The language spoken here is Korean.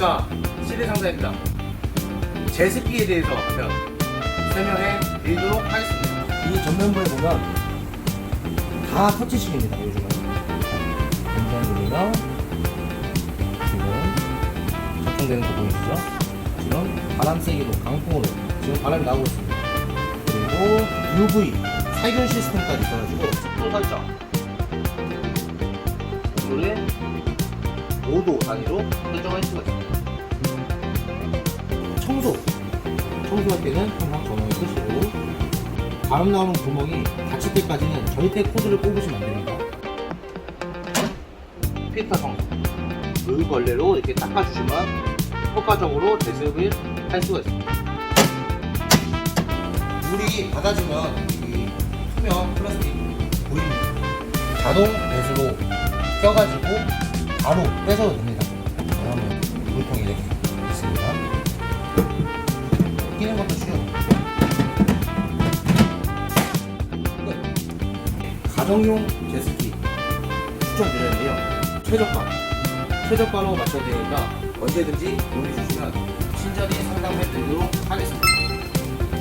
안녕하십니까 시대 상사입니다. 제습기에 대해서 한번 설명해 드리도록 하겠습니다. 이 전면부에 보면 다 터치식입니다 요즘은. 굉장히 누르면 지금 작동되는 거 보이시죠? 지금 바람 세기로 강풍으로 지금 바람이 나오고 있습니다. 그리고 UV 살균 시스템까지 있어가지고 습도 설정. 온도를 5도 단위로 설정할 수가 있습니다 청소할 때는 항상 전원을 끄시고 바람 나오는 구멍이 닫힐 때까지는 절대 코드를 뽑으시면 안 됩니다 필터 청소 물걸레로 이렇게 닦아주시면 효과적으로 제습을 할 수가 있습니다 물이 받아주면 이 투명 플라스틱 보입니다. 자동 배수로 껴가지고 바로 빼셔도 됩니다. 그러면 물통이 이렇게 있습니다. 끼는 것도 쉬워요. 끝. 가정용 제습기 추천드리는데요. 최저가. 최저가로 맞춰야 되니까 언제든지 문의 주시면 친절히 상담해